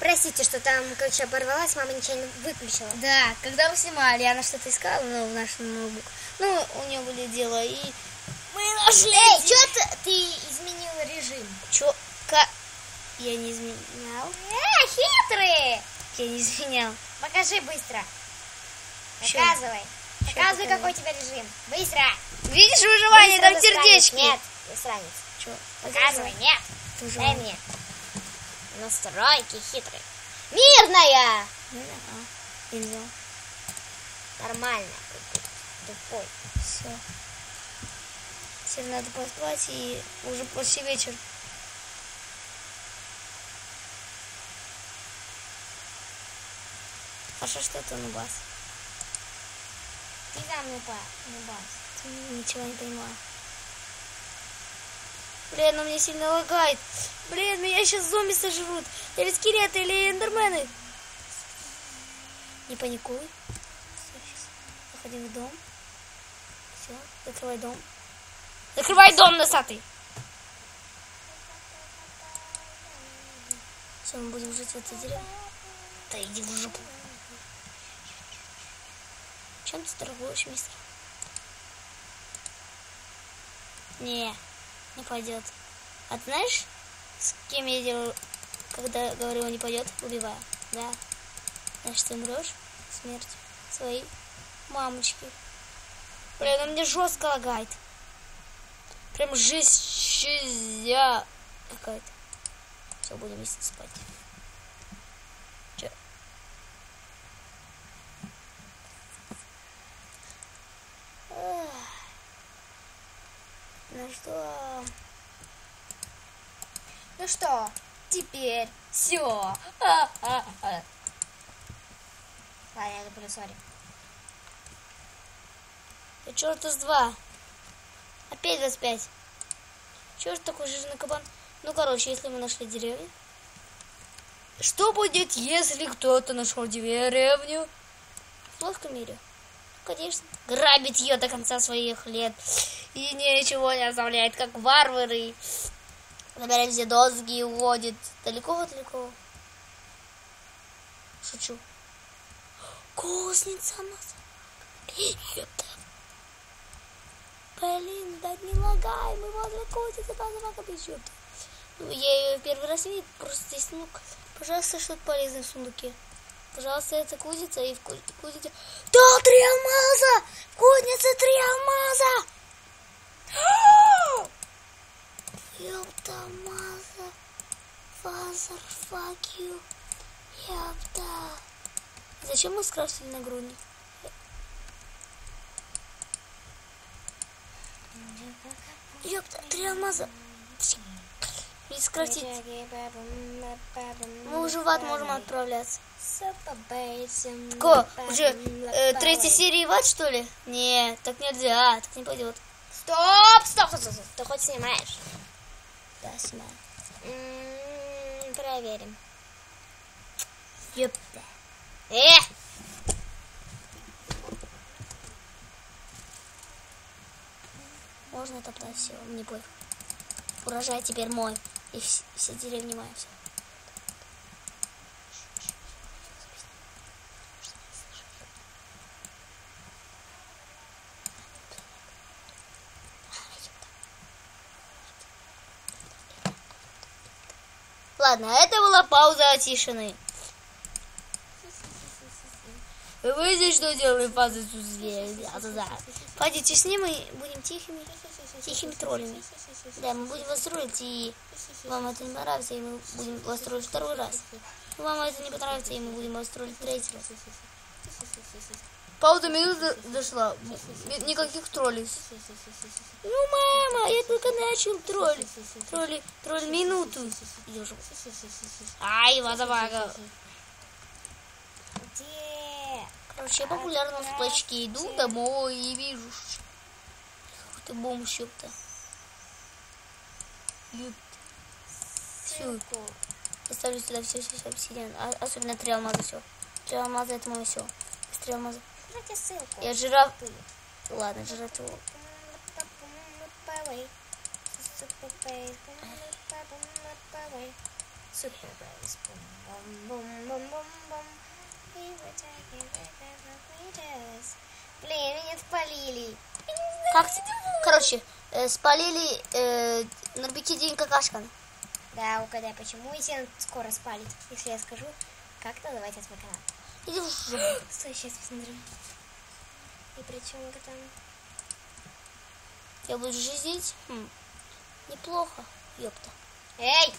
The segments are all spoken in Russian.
Простите, что там, короче, оборвалась, мама ничего не выключила. Да, когда мы снимали, она что-то искала, ну, в наш ноутбук. Ну, у нее были дела, и мы нашли. Эй, что ты, ты изменил режим? Чё? Ка... Я не изменял. Э, хитрые! Я не изменял. Покажи быстро. Чё? Показывай. Чё Показывай, какой у тебя режим. Быстро. Видишь выживание, Быстро, там сердечки. Нет, засранец. Чё? Показывай, нет. Дай мне. Настройки хитрые. Мирная! Да, а. Нормально. Тупой. Все. Теперь надо поспать, и уже почти вечер. А что ты, Нубас? Ты за мной, па, Нубас. Ты ничего не понимаю. Блин, ну мне сильно лагает. Блин, меня сейчас зомби сожрут. Или скелеты, или эндермены. Не паникуй. Заходим в дом. Все, закрывай дом. Закрывай дом, носатый. Все, мы будем жить в этой деревне. Да иди в жопу. Чем ты торгуешь, мистер? Не, не пойдет. А ты знаешь, с кем я делаю, когда говорю, не пойдет, убиваю? Да. Значит, ты умрешь смерть своей мамочки. Блин, он мне жестко лагает. Прям жизнь какая-то. Все, будем вместе спать. Че? Эх. Ну что? Ну что, теперь все. А, Ладно, я люблю, сори. Да черта с два. Опять 25. Чего ж такой жирный кабан? Ну, короче, если мы нашли деревню. Что будет, если кто-то нашел деревню? В плоском мире. Ну, конечно. Грабит ее до конца своих лет. И ничего не оставляет, как варвары. Доски и уходит. Далеко-далеко. Шучу. Кузница нас. Блин, да не лагай, мы возле кузницы, там собака бежит. Ну, я ее первый раз видел, просто здесь, ну, пожалуйста, что-то полезное в сундуке. Пожалуйста, это кузница и в ку- кузнице... Да, три алмаза! В кузнице три алмаза! Ёпта, маза. Фазер, fuck you. Ёпта. Зачем мы скрафтили нагрудник? Ёпта, три алмаза. Не скрафтить. Мы уже в ад можем отправляться. Ко, уже э, третья серия в ад, что ли? Нет, так нельзя, так не пойдет. Стоп, стоп, стоп, стоп. Ты хоть снимаешь? Да, снимаю. М, Проверим. Ёпта. Э! Можно топтать все, мне пофиг. Урожай теперь мой. И вс- все деревни мои. Все. Ладно, это была пауза тишины. Вы здесь что делаете, фазы Пойдите с ним и будем тихими, тихими троллями. Да, мы будем вас троллить, и вам это не понравится, и мы будем вас троллить второй раз. Вам это не понравится, и мы будем вас троллить третий раз. Пауза минута дошла. Никаких троллей. Ну, мама, я только начал троллить. Тролли, тролль минуту. Ай, мазабага. Где? Короче, я популярна в сплочке. Иду домой и вижу. Ух ты, бомж, ёпта. Ёпта. Всё. Ссылку. Я ставлю сюда все, все, все обсидиан. А- особенно три алмаза, все. Три алмаза, это мое все. Три алмаза. Смотрите ссылку. Я жираф. Ладно, жираф. его. Супер. И и. Блин, меня спалили. Как? Короче, э, спалили э, Нарбики день какашкан. Да, угадай, почему если он скоро спалит, если я скажу, как называется свой канал. Иди в жопу. Стой, сейчас посмотрю. И причем там... Я буду жизнить? Хм. Неплохо, ёпта. Эй!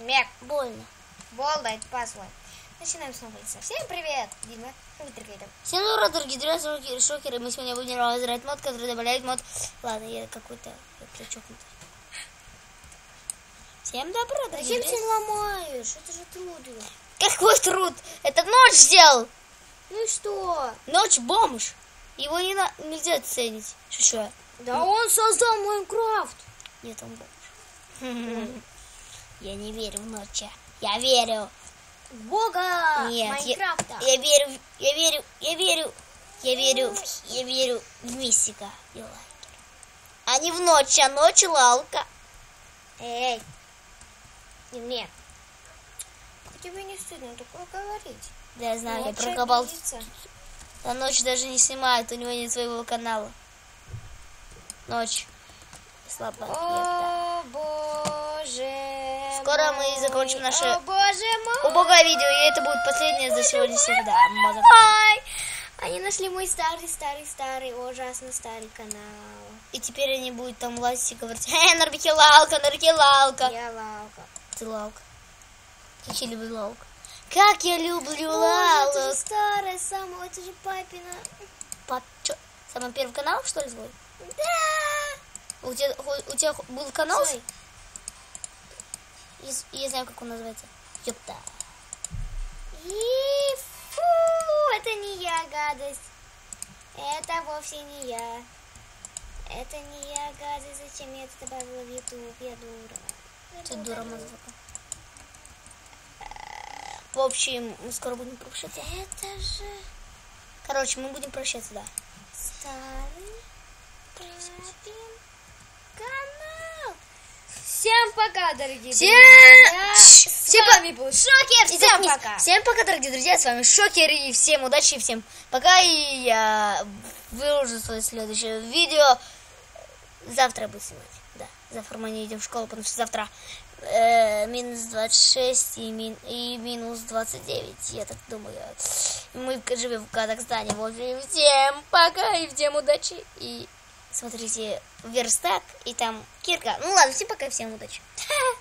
Мек, Больно. болда, это пасло. Начинаем снова лица. Всем привет, Дима. Вытргай Всем доброго, дорогие друзья, шокеры, шокеры. Мы сегодня будем разбирать мод, который добавляет мод... Ладно, я какой-то... Я чокнутый. Всем добро, дорогие Зачем ты ломаешь? Это же трудно. Какой труд? Это ночь сделал. Ну и что? Ночь бомж. Его не на... нельзя ценить. Шучу. я. Да он создал Майнкрафт. Нет, он бомж. Я не верю в ночи. Я верю. Бога Нет, я- Майнкрафта. Я верю, в- я верю, я верю, я верю, я верю в мистика и лайкер. А не в ночь, а ночь лалка. Эй, не мне. Тебе не стыдно такое говорить. Да, я знаю, я Ночь прокопал. обидится. А ночь даже не снимает, у него нет своего канала. Ночь. Слабо. О, боже Скоро мы мой. закончим наше О, боже мой. Убогое видео, и это будет последнее за сегодня всегда. Они нашли мой старый, старый, старый, ужасно старый канал. И теперь они будут там лазить и говорить, э, нарбики лалка, нарбики лалка. Я лалка. Ты. Как я люблю лалка. Как я люблю Боже, это лалок. же старая самая, это же папина. Пап, чё, самый первый канал, что ли, свой? Да. У тебя, у тебя был канал? Стой. Я, я знаю, как он называется. Ёпта. И фу, это не я, гадость. Это вовсе не я. Это не я, гадость. Зачем я это добавила в YouTube? Я дура. Ты дура, мазафака. В общем, мы скоро будем прощаться. Это же Короче, мы будем прощаться, да. старый папин канал. Всем пока, дорогие Всем- друзья. Ш- С всем вами был Шокер. Всем заткнись. пока. Всем пока, дорогие друзья. С вами Шокер. И всем удачи. и Всем пока. И я выложу свое следующее видео. Завтра буду снимать. Завтра мы не идем в школу, потому что завтра э, минус 26 и, мин, и минус 29. Я так думаю. Мы живем в Казахстане. Вот и всем пока и всем удачи. И смотрите верстак. И там кирка. Ну ладно, всем пока всем удачи.